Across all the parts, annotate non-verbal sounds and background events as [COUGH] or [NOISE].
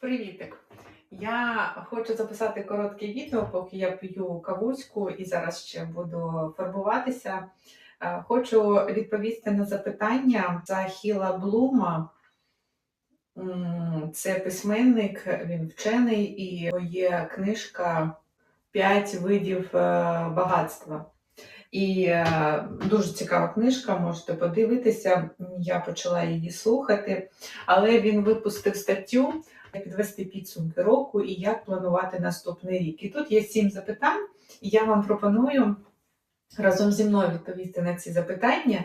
Привітик! Я хочу записати коротке відео, поки я п'ю кавуську і зараз ще буду фарбуватися. Е, Хочу відповісти на запитання Захіла Блума. Це письменник, він вчений, і є книжка П'ять видів е, багатства. І е, дуже цікава книжка, можете подивитися. Я почала її слухати, але він випустив статтю підвести підсумки року і як планувати наступний рік. І тут є сім запитань, і я вам пропоную разом зі мною відповісти на ці запитання.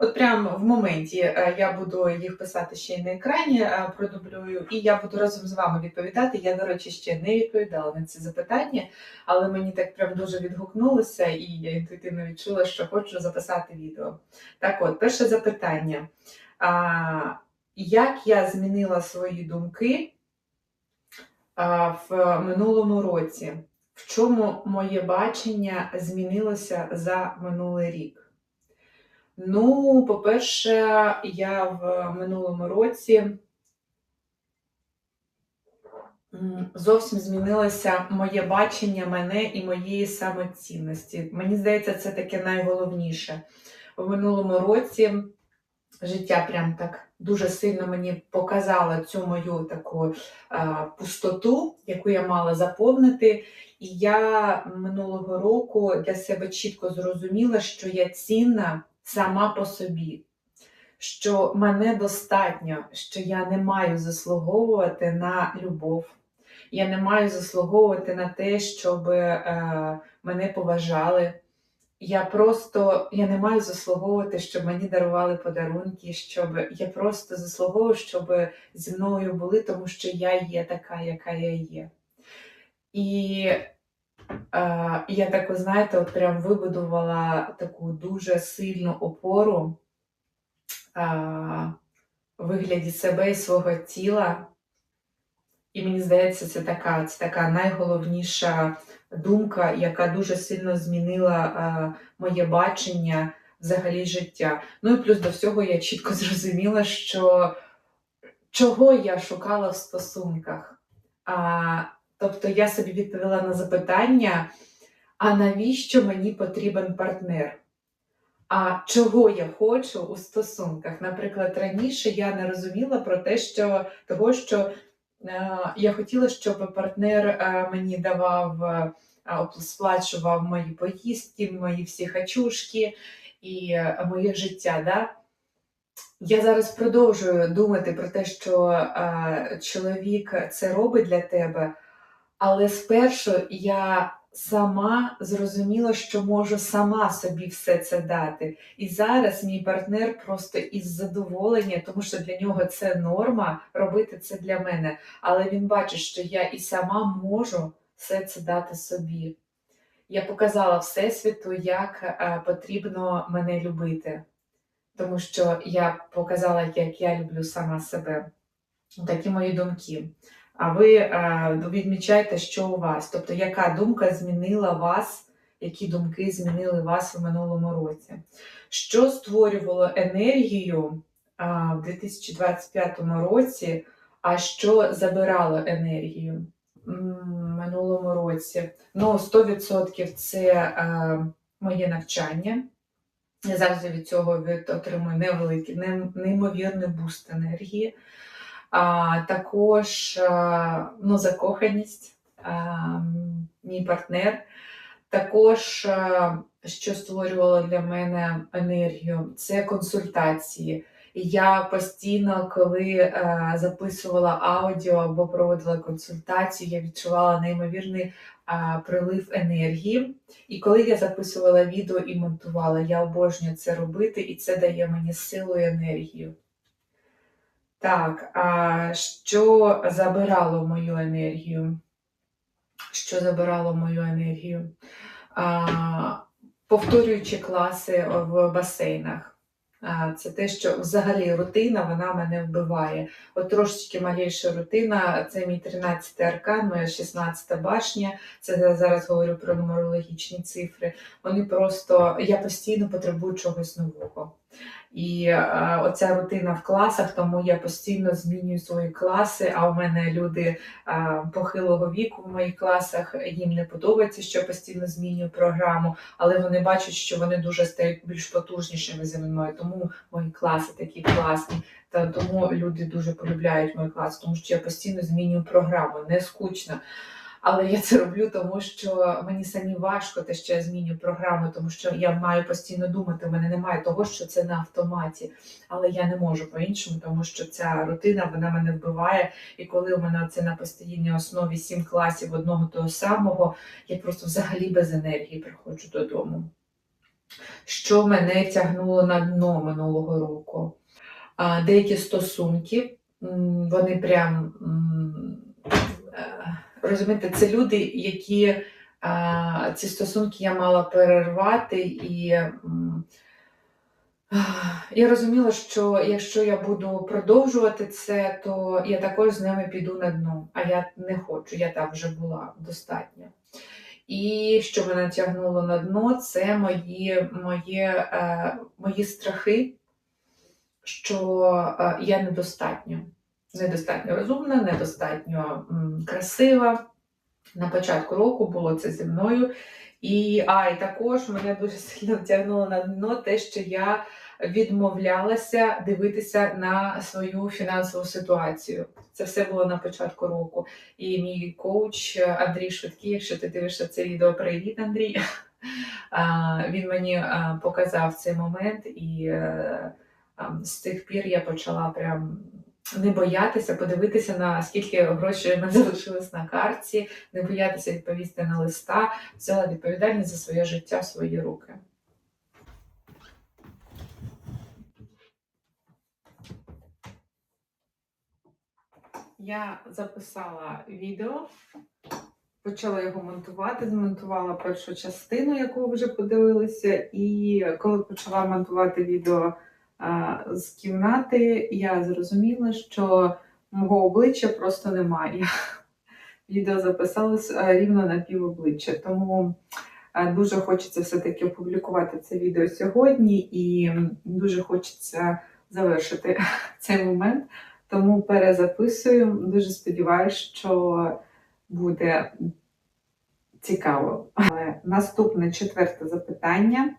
От прямо в моменті е, я буду їх писати ще й на екрані, е, продублюю, і я буду разом з вами відповідати. Я, до речі, ще не відповідала на ці запитання, але мені так прям дуже відгукнулося, і я інтуїтивно відчула, що хочу записати відео. Так от, перше запитання. Як я змінила свої думки в минулому році? В чому моє бачення змінилося за минулий рік? Ну, по-перше, я в минулому році зовсім змінилося моє бачення мене і моєї самоцінності. Мені здається, це таке найголовніше. В минулому році життя прям так дуже сильно мені показало цю мою таку а, пустоту, яку я мала заповнити. І я минулого року для себе чітко зрозуміла, що я цінна сама по собі, що мене достатньо, що я не маю заслуговувати на любов. Я не маю заслуговувати на те, щоб е, мене поважали. Я просто я не маю заслуговувати, щоб мені дарували подарунки, щоб я просто заслуговую, щоб зі мною були, тому що я є така, яка я є. І е, я таку, знаєте, от прям вибудувала таку дуже сильну опору е, вигляді себе і свого тіла. І мені здається, це така, це така найголовніша думка, яка дуже сильно змінила моє бачення взагалі життя. Ну і плюс до всього я чітко [LAUGHS] зрозуміла, що чого я шукала в стосунках. А, тобто я собі відповіла на запитання, а навіщо мені потрібен партнер? А чого я хочу у стосунках? Наприклад, раніше я не розуміла про те, що того, що я хотіла, щоб партнер е, мені давав, е, сплачував мої поїздки, мої всі хачушки і е, моє життя. Да? Я зараз продовжую думати про те, що е, чоловік це робить для тебе, але спершу я сама зрозуміла, що можу сама собі все це дати. І зараз мій партнер просто із задоволення, тому що для нього це норма робити це для мене. Але він бачить, що я і сама можу все це дати собі. Я показала Всесвіту, як е, потрібно мене любити тому що я показала, як я люблю сама себе. Такі мої думки. А ви е, відмічайте, що у вас, тобто, яка думка змінила вас, які думки змінили вас у минулому році? Що створювало енергію е, в 2025 році, а що забирало енергію в минулому році? Ну, 100% це е, моє навчання. Я завжди від цього отримую невеликий, неймовірний буст енергії. А, також а, ну, закоханість, а, мій партнер. Також, а, що створювало для мене енергію, це консультації. Я постійно, коли е, записувала аудіо або проводила консультацію, я відчувала неймовірний прилив енергії. І коли я записувала відео і монтувала, я обожнюю це робити, і це дає мені силу і енергію. Так, а що забирало мою енергію? Що забирало мою енергію? А, повторюючи класи в басейнах. Це те, що взагалі рутина вона мене вбиває. От трошечки маліша рутина, це мій 13 аркан, моя 16 башня. Це я зараз говорю про нумерологічні цифри. Вони просто я постійно потребую чогось нового. І е, оця рутина в класах, тому я постійно змінюю свої класи. А у мене люди е, похилого віку в моїх класах їм не подобається, що постійно змінюю програму, але вони бачать, що вони дуже стають більш потужнішими зі мною. Тому мої класи такі класні. Та тому люди дуже полюбляють мої класи, тому що я постійно змінюю програму, не скучно. Але я це роблю, тому що мені самі важко те, що я змінюю програму, тому що я маю постійно думати. У мене немає того, що це на автоматі. Але я не можу по-іншому, тому що ця рутина вона мене вбиває. І коли у мене це на постійній основі сім класів одного того самого, я просто взагалі без енергії приходжу додому. Що мене тягнуло на дно минулого року? Деякі стосунки, вони прям. Розумієте, це люди, які а, ці стосунки я мала перервати, і я розуміла, що якщо я буду продовжувати це, то я також з ними піду на дно. А я не хочу, я там вже була достатньо. І що мене тягнуло на дно, це мої, мої, е, мої страхи, що е, я недостатньо. Недостатньо розумна, недостатньо красива. На початку року було це зі мною. І, а, і також мене дуже сильно тягнуло на дно те, що я відмовлялася дивитися на свою фінансову ситуацію. Це все було на початку року. І мій коуч Андрій Швидкий, якщо ти дивишся це відео, привіт, Андрій. [LAUGHS] Він мені показав цей момент, і е, з тих пір я почала прям не боятися подивитися на скільки грошей в мене [LAUGHS] залишилось на карті, не боятися відповісти на листа, взяла відповідальність за своє життя в свої руки. Я записала відео, почала його монтувати, змонтувала першу частину, яку вже подивилися, і коли почала монтувати відео з кімнати, я зрозуміла, що мого обличчя просто немає. [LAUGHS] Відео записалось рівно на пів обличчя, тому дуже хочеться все-таки опублікувати це відео сьогодні, і дуже хочеться завершити [LAUGHS] цей момент. Тому перезаписую. Дуже сподіваюся, що буде цікаво. Наступне четверте запитання.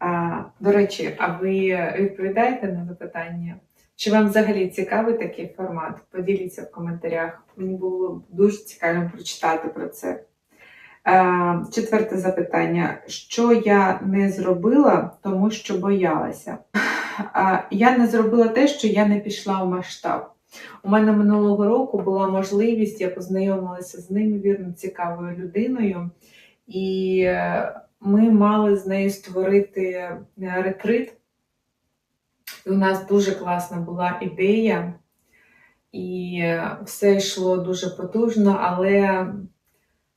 А, до речі, а ви відповідаєте на запитання? Чи вам взагалі цікавий такий формат? Поділіться в коментарях. Мені було дуже цікаво прочитати про це. Четверте запитання: що я не зробила, тому що боялася? Я не зробила те, що я не пішла в масштаб. У мене минулого року була можливість, я познайомилася з неймовірно цікавою людиною, і е, ми мали з нею створити е, ретрит. І у нас дуже класна була ідея, і е, все йшло дуже потужно, але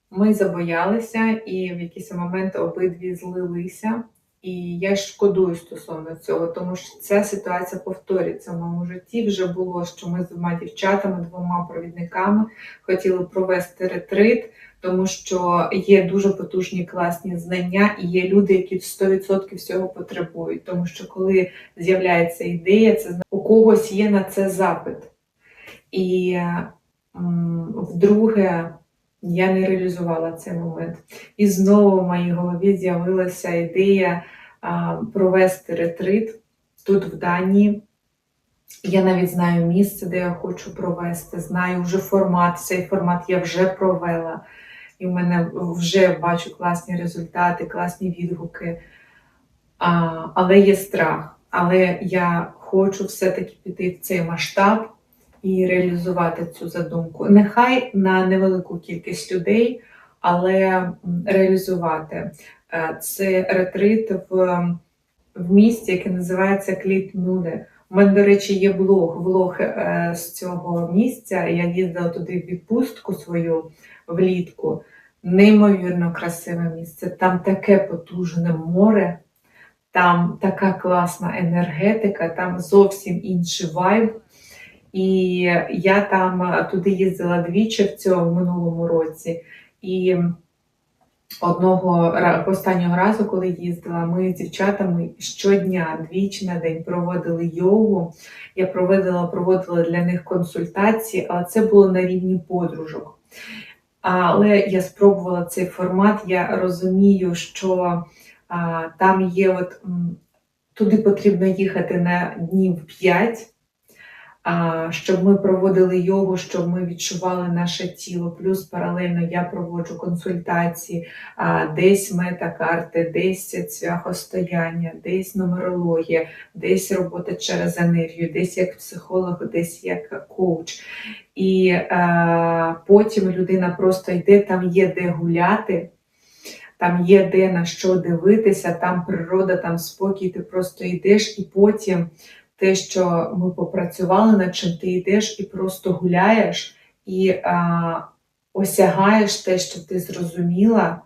ми забоялися, і в якийсь момент обидві злилися. І я шкодую стосовно цього, тому що ця ситуація повторюється в моєму житті. Вже було, що ми з двома дівчатами, двома провідниками хотіли провести ретрит, тому що є дуже потужні класні знання, і є люди, які 100% всього потребують. Тому що коли з'являється ідея, це у когось є на це запит. І вдруге, я не реалізувала цей момент. І знову в моїй голові з'явилася ідея провести ретрит тут, в Данії. Я навіть знаю місце, де я хочу провести, знаю вже формат. Цей формат я вже провела, і в мене вже бачу класні результати, класні відгуки. А, але є страх. Але я хочу все-таки піти в цей масштаб і реалізувати цю задумку. Нехай на невелику кількість людей, але реалізувати. Е, Це ретрит в, в місті, яке називається Кліт Нуде. У мене, до речі, є блог, влог е, з цього місця. Я їздила туди в відпустку свою влітку. Неймовірно красиве місце. Там таке потужне море, там така класна енергетика, там зовсім інший вайб. І я там е, туди їздила двічі в цьому минулому році. І одного останнього разу, коли їздила, ми з дівчатами щодня, двічі на день проводили йогу. Я проводила, проводила для них консультації, але це було на рівні подружок. Але я спробувала цей формат. Я розумію, що там є от туди потрібно їхати на днів 5, а, щоб ми проводили йогу, щоб ми відчували наше тіло. Плюс паралельно я проводжу консультації, десь метакарти, десь цвяхостояння, десь нумерологія, десь робота через енергію, десь як психолог, десь як коуч. І е, потім людина просто йде, там є де гуляти, там є де на що дивитися, там природа, там спокій, ти просто йдеш, і потім те, що ми попрацювали, над чим ти йдеш і просто гуляєш, і е, осягаєш те, що ти зрозуміла,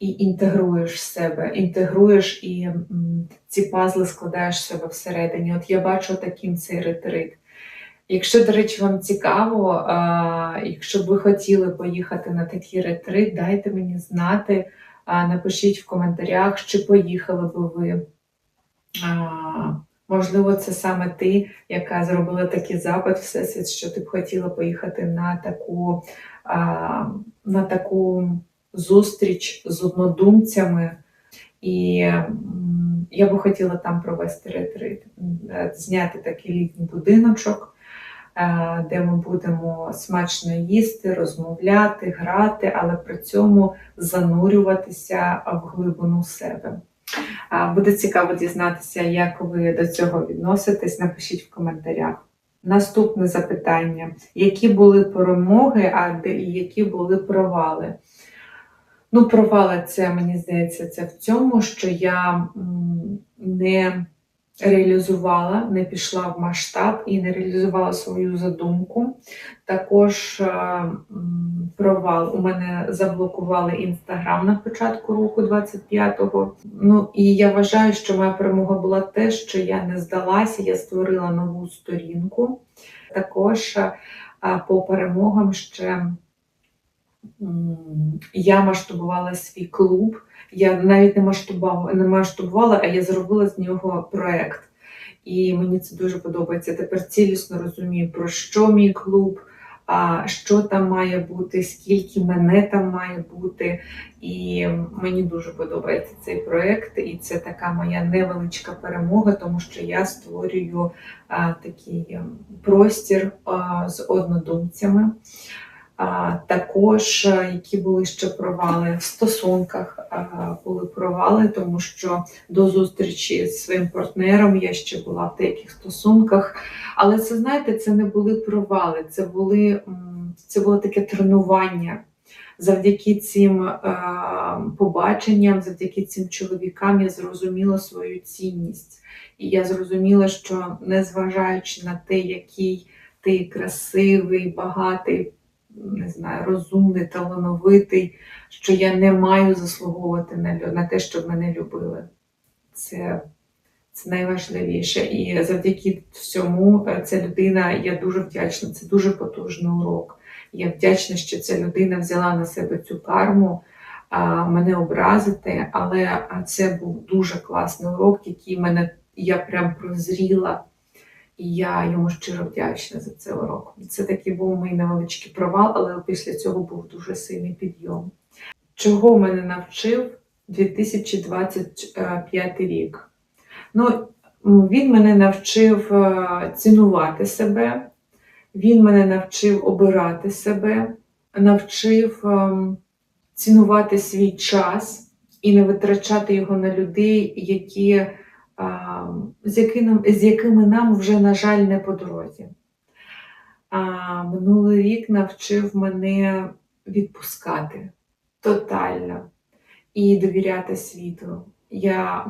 і інтегруєш в себе, інтегруєш і м, ці пазли складаєш в себе всередині. От я бачу таким цей ретрит. Якщо, до речі, вам цікаво, а, якщо б ви хотіли поїхати на такий ретрит, дайте мені знати, а, напишіть в коментарях, чи поїхали би ви. А, можливо, це саме ти, яка зробила такий запит всесвіт, що ти б хотіла поїхати на таку, а, на таку зустріч з однодумцями. І я би хотіла там провести ретрит, е, зняти такий літній будиночок, е, де ми будемо смачно їсти, розмовляти, грати, але при цьому занурюватися в глибину себе. Буде цікаво дізнатися, як ви до цього відноситесь. Напишіть в коментарях. Наступне запитання: які були перемоги, а які були провали? Ну, провали це, мені здається, це в цьому, що я не реалізувала, не пішла в масштаб і не реалізувала свою задумку. Також е, провал. У мене заблокували інстаграм на початку року 25-го. Ну і я вважаю, що моя перемога була те, що я не здалася, я створила нову сторінку. Також е, по перемогам ще. Я масштабувала свій клуб. Я навіть не масштабувала, не масштабувала, а я зробила з нього проект. І мені це дуже подобається. Тепер цілісно розумію, про що мій клуб, а що там має бути, скільки мене там має бути. І мені дуже подобається цей проект. І це така моя невеличка перемога, тому що я створюю а, такий ем, простір а, з однодумцями. Також е, які були ще провали в стосунках, були провали, тому що до зустрічі з своїм партнером я ще була в деяких стосунках. Але це, знаєте, це не були провали, це були це було таке тренування. Завдяки цим е, побаченням, завдяки цим чоловікам я зрозуміла свою цінність. І я зрозуміла, що незважаючи на те, який ти красивий, багатий, не знаю, розумний, талановитий, що я не маю заслуговувати на, на те, щоб мене любили. Це, це найважливіше. І завдяки всьому е, ця людина, я дуже вдячна, це дуже потужний урок. Я вдячна, що ця людина взяла на себе цю карму, мене образити, але це був дуже класний урок, який мене я прям прозріла. І я йому щиро вдячна за цей урок. Це такий був мій невеличкий провал, але після цього був дуже сильний підйом. Чого мене навчив 2025 рік? Ну, він мене навчив е, цінувати себе, він мене навчив обирати себе, навчив ем, цінувати свій час і не витрачати його на людей, які з, яким, з якими нам вже, на жаль, не по дорозі. А, минулий рік навчив мене відпускати тотально і довіряти світу. Я,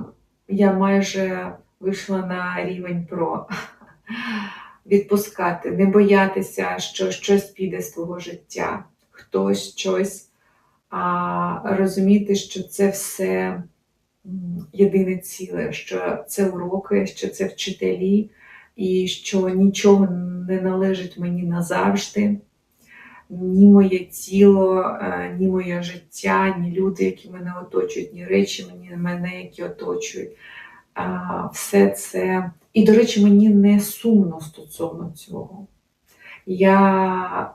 я майже вийшла на рівень про [LAUGHS] відпускати, не боятися, що щось піде з твого життя, хтось щось, а розуміти, що це все єдине ціле, що це уроки, що це вчителі, і що нічого не належить мені назавжди. ні моє тіло, е, ні моє життя, ні люди, які мене оточують, ні речі мені мене, які оточують. Все це. І, до речі, мені не сумно стосовно цього. Я,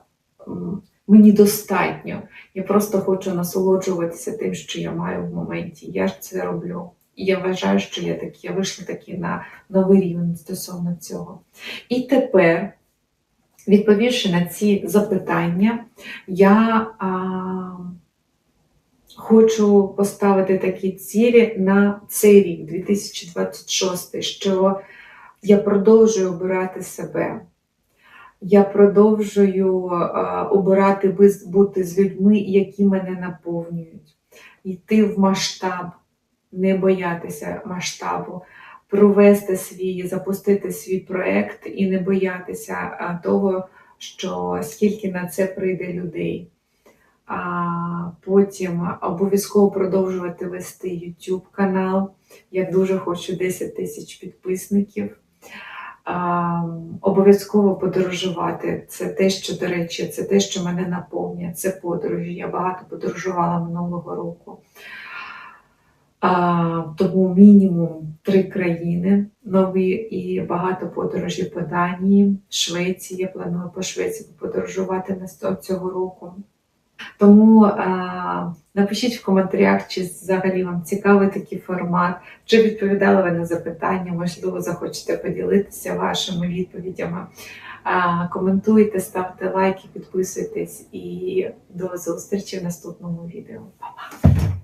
мені достатньо. Я просто хочу насолоджуватися тим, що я маю в моменті. Я ж це роблю. І я вважаю, що я такі, я вийшла таки на новий рівень стосовно цього. І тепер, відповівши на ці запитання, я а, хочу поставити такі цілі на цей рік, 2026, що я продовжую обирати себе. Я продовжую обирати бути з людьми, які мене наповнюють, йти в масштаб, не боятися масштабу, провести свій, запустити свій проект і не боятися того, що скільки на це прийде людей. А потім обов'язково продовжувати вести YouTube канал. Я дуже хочу 10 тисяч підписників. Обов'язково подорожувати. Це те, що, до речі, це те, що мене наповнює. Це подорожі. Я багато подорожувала минулого року. А, тому мінімум три країни нові і багато подорожей по Данії, Швеції. Я планую по Швеції подорожувати наступного цього року. Тому е, напишіть в коментарях, чи взагалі вам цікавий такий формат, чи відповідали ви на запитання, можливо, захочете поділитися вашими відповідями. Е, коментуйте, ставте лайки, підписуйтесь і до зустрічі в наступному відео. Па-па!